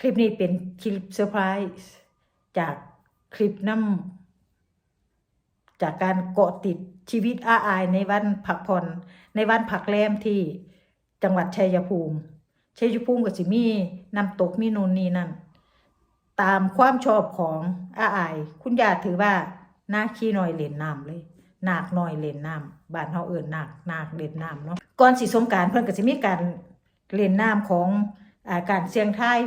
คลิปนี้เป็นคลิปเซอร์ไพรส์จากคลิปน้ำจากการเกาะติดชีวิตอาอายในวันพักผ่อนในวันพักแรมที่จังหวัดชัยภูมิชัยภูมิก็สิมีน้ำตกมีนูนนี่นั่นตามความชอบของอาอาย คุณยาถือว่านาขี้น้อยเล่นน้ำเลยนาคน้อยเล่นน้ำบ้านเฮาเอิ้นนาคนาคเล่นน้ำเนาะก่อนสิสงการเพิ่อนก็สิมีการเล่นน้ำของ การเสียงทาย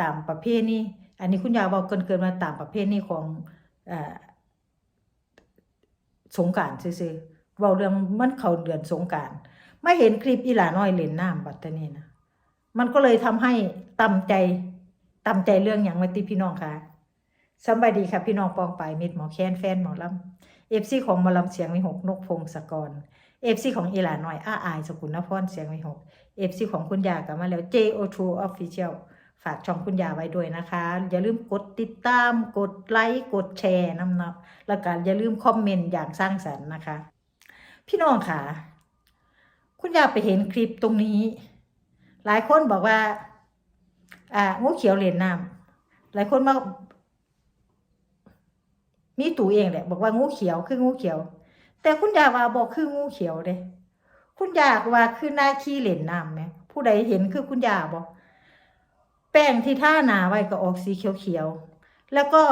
ตามประเพณีอันนี้คุณยาเว้าเกินๆมาตามประเพณีของอสงการซื่อๆเว้าเรื่องมันเขาเดือนสงการไม่เห็นคลิปอีหลาน้อยเล่นน้ำบัดตะนี้นะมันก็เลยทำให้ตำใจตำใจเรื่องอย่างไว้ติพี่น้องค่ะสบายดีค่ะพี่น้องปองไปมิดหมอแค้นแฟนหมอลำเอฟซีของหมอลำเสียงวิหกนกพงศกร เอฟซีของอีหลาน้อยอ้าอายสกุลนพรเสียงวิหกเอฟซีของคุณยากลับมาแล้ว JO2 Official ฝากช่องคุณยาไว้ด้วยนะคะ อย่าลืมกดติดตาม กดไลค์ กดแชร์น้ำนาะแล้วก็อย่าลืมคอมเมนต์อย่างสร้างสรรค์นะคะ พี่น้องค่ะ คุณยาไปเห็นคลิปตรงนี้ หลายคนบอกว่า อ่างูเขียวเหรียญน้ำหลายคนมามีตู่เองแหละ บอกว่างูเขียวคืองูเขียว แต่คุณยาว่าบอกคืองูเขียวเด้ คุณยาว่าคือหน้าขี้เหรียญน้ำไหมผู้ใดเห็นคือคุณยาบอก แป้งที่ท่าหนาไว้ก็ออกสีเขียวๆแล้วก็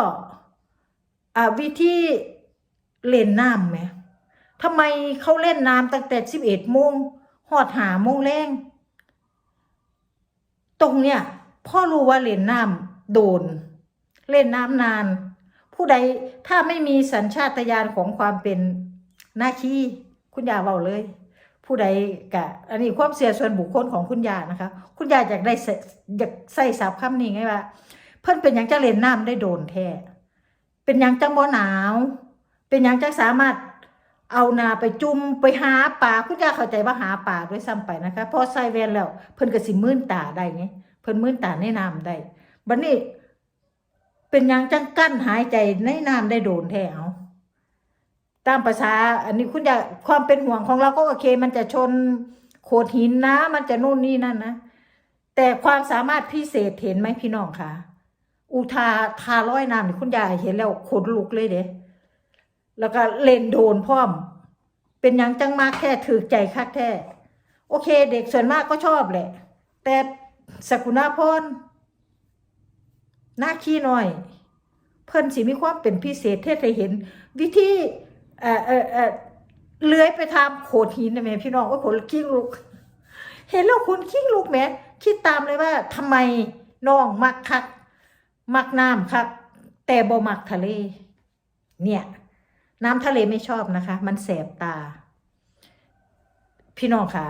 วิธีเล่นน้ำไหมทำไมเขาเล่นน้ำตั้งแต่สิบเอ็ดโมงหอดหาโมงแรงตรงเนี้ยพ่อรู้ว่าเล่นน้ำโดน เล่นน้ำนาน ผู้ใดถ้าไม่มีสัญชาตญาณของความเป็น หน้าขี้คุณยาเบาเลย ผู้ใดกะ อันนี้ความเสียส่วนบุคคลของคุณยานะคะ คุณยาอยากได้ใส่อยากใส่สับคำนี้ไงว่า เพิ่นเป็นหยังจะเล่นน้ำได้โดนแท้เป็นหยังจังบ่หนาว เป็นหยังจังสามารถเอานาไปจุ่มไปหาปลาคุณยาเข้าใจว่าหาปลาด้วยซ้ำไปนะคะพอใส่แว่นแล้ว เพิ่นก็สิมื่นตาได้ไงเพิ่นมื่นตาในน้ำได้บัดนี้เป็นยังจังกั้นหายใจในน้ำได้โดนแท้เอา ตามภาษา อันนี้คุณยาความเป็นห่วงของเราก็โอเค มันจะชนโขดหินนะ มันจะนู่นนี่นั่นนะ แต่ความสามารถพิเศษเห็นไหมพี่น้องคะอุทาทาร้อยน้ำนี่คุณยายเห็นแล้วขนลุกเลยเด้แล้วก็เล่นโดนพร้อม เป็นยังจังมากแค่ถือใจคักแท้โอเค เด็กส่วนมากก็ชอบแหละ แต่สกุณาพรหน้าขี้หน่อย เพิ่นสิมีความเป็นพิเศษเทศให้เห็น วิธี เออเออเออเลื้อยไปทำโขดหินนะแม่พี่น้องว่าขนขี้ลุกเห็นแล้วคนขี้ลุกแม่คิดตามเลยว่าทำไมน้องมักคัก มักน้ำคัก แต่บ่มักทะเล เนี่ย น้ำทะเลไม่ชอบนะคะ มันแสบตา พี่น้องค่ะ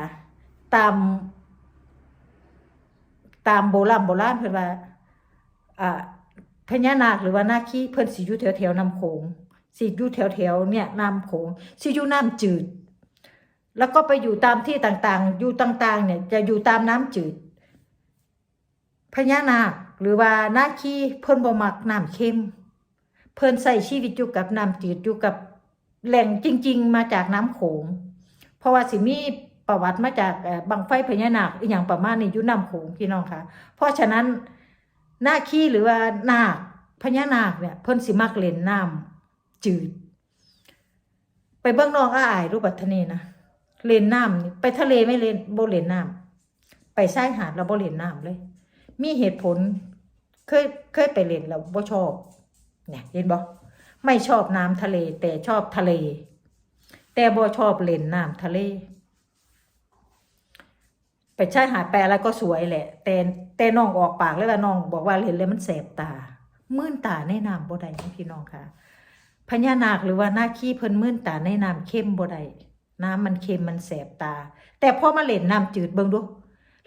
ตาม ตามโบราณโบราณเพิ่นว่าอ่าพญานาคหรือว่านาคีเพิ่อนสิอยู่แถวแถวๆน้ำโขง สิอยู่แถวแถวๆเนี่ยน้ำโขงสิอยู่น้ำจืด แล้วก็ไปอยู่ตามที่ต่างๆ อยู่ต่างๆ เนี่ยจะอยู่ตามน้ำจืดพญานาคหรือว่านาคีเพิ่นบ่มักน้ำเค็ม เพิ่นใส่ชีวิตอยู่กับน้ำจืดอยู่กับแหล่งจริง ๆ มาจากน้ำโขง เพราะว่าสิมีประวัติมาจากบังไฟพญานาคอีหยังประมาณนี้อยู่น้ำโขงพี่น้องค่ะ เพราะฉะนั้นหน้าขี้หรือว่านาคพญานาคเนี่ยเพิ่นสิมักเล่นน้ำ จืด ไปเบื้องนอกอ้าอายรูปบัตนีนะเล่นน้ำนี่ไปทะเลไม่เล่นบ่เล่นน้ำไปชายหาดแล้วบ่เล่นน้ำเลย มีเหตุผล เคยเคยไปเล่นแล้วบ่ชอบ เนี่ยเห็นบ่ไม่ชอบน้ำทะเล แต่ชอบทะเล แต่โบชอบเล่นน้ำทะเล ไปชายหาดไปอะไรก็สวยแหละ แต่แต่น้องออกปากเลยว่าน้อง บอกว่าเล่นแล้วมันแสบตา มื่นตาในน้ำบ่ได้พี่น้องค่ะ พญานาคหรือว่าหน้าขี้เพิ่นมื่นตาในน้ำเข้มบ่ได้น้ำมันเค็มมันแสบตา แต่พอมาเล่นน้ำจืดเบิ่งดู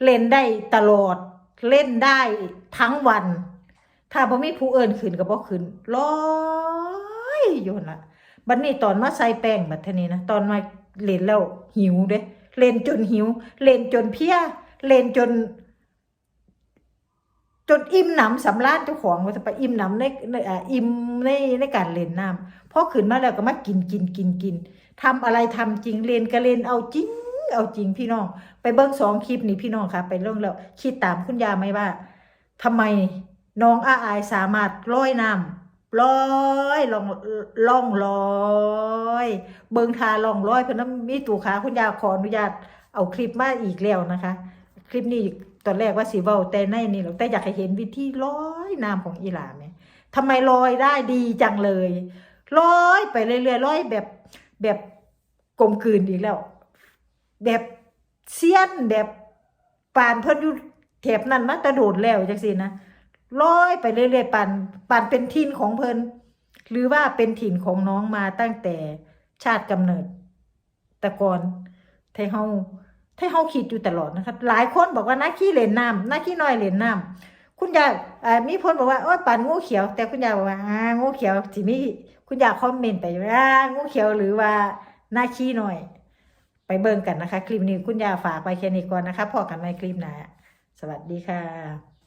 เล่นได้ตลอด เล่นได้ทั้งวัน ถ้าบ่มีผู้เอิ้นขึ้นก็บ่ขึ้นลอยอยู่นั่นละบัดนี้ตอนมาใส่แป้งบัดทนี้นะตอนมาเล่นแล้วหิวเด้เล่นจนหิว เล่นจนเพลียเล่นจน จนอิ่มหนำสำราญเจ้าของว่าจะไปอิ่มหนำในในอิ่มในในการเล่นน้ำพอขึ้นมาแล้วก็มากินกินกินกินทำอะไรทำจริงเล่นก็เล่นเอาจริง เอาจริงพี่น้อง ไปเบิ้งสองคลิปนี้พี่น้องค่ะ ไปเรื่องแล้วคิดตามคุณยาไหมว่าทำไมน้องอาอายสามารถลอยน้ำลอยล่องล่องลอย เบิงทาล่องลอยเพราะนั้นมีตู่ขาคุณยาขออนุญาตเอาคลิปมาอีกแล้วนะคะ คลิปนี้ ตอนแรกว่าสีเบาแต่ในนี่หรอกแต่อยากให้เห็นวิธีลอยน้ำของอีหลาไหมทำไมลอยได้ดีจังเลยลอยไปเรื่อยๆลอยแบบแบบกลมกลืนอีกแล้ว แบบเซียนแบบปานเพิ่นอยู่แถบนั้นมาตะโดดแล้วจังซี่นะลอยไปเรื่อยๆปานปานเป็นถิ่นของเพิ่นหรือว่าเป็นถิ่นของน้องมาตั้งแต่ชาติกำเนิดแต่ก่อนไทเฮา ทเฮาคิดอยู่ตลอดนะคะ หลายคนบอกว่านักขี้เล่นน้ำนักขี้น้อยเล่นน้ำคุณยายอ่ามีคนบอกว่าโอ้ยปานงูเขียว แต่คุณยายบอกว่าอ่างูเขียวสิมีคุณยายคอมเมนต์ไปว่าอ่างูเขียวหรือว่านาขี้น้อย ไปเบิ่งกันนะคะ คลิปนี้คุณยาฝากไปแค่นี้ก่อนนะคะพอกันในคลิปหน้าสวัสดีค่ะ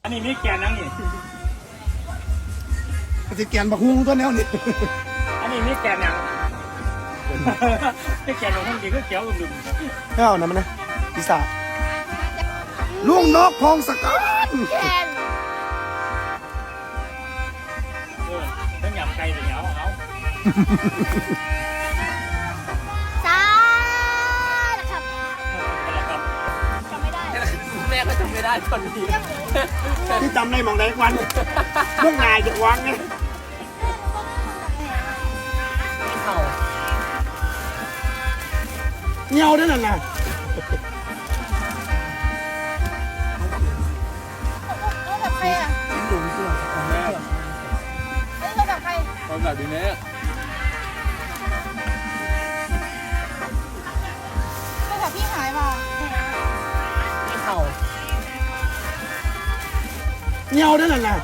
อันนี้มีแกนนั่งนี่มันจะแกนบักฮุงตัวแนวนี่อันนี้มีแกนยังมีแกนของมันดีก็เขียวกับดุมไม่เอานะมันนะ พิศาจลุงนกพงศกรเออต้องหยำไก่แต่เหนียวเอาจ้านะครับเอาละครับจำไม่ได้แม่ก็จำไม่ได้ตอนนี้ที่จำได้หมองไหนวันพวกนายจะวางไงเข่าเงียวด้วยนั่นน่ะ ใครอะหลุมเสื้อแม่เฮ้ยโทรศัพท์ใครตอนแบบนี้โทรศัพท์พี่หายเปล่าเข่าเงียวด้วยนั่นน่ะ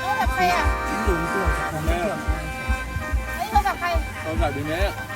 โทรศัพท์ใครอะหลุมเสื้อแม่เฮ้ยโทรศัพท์ใครตอนแบบนี้โ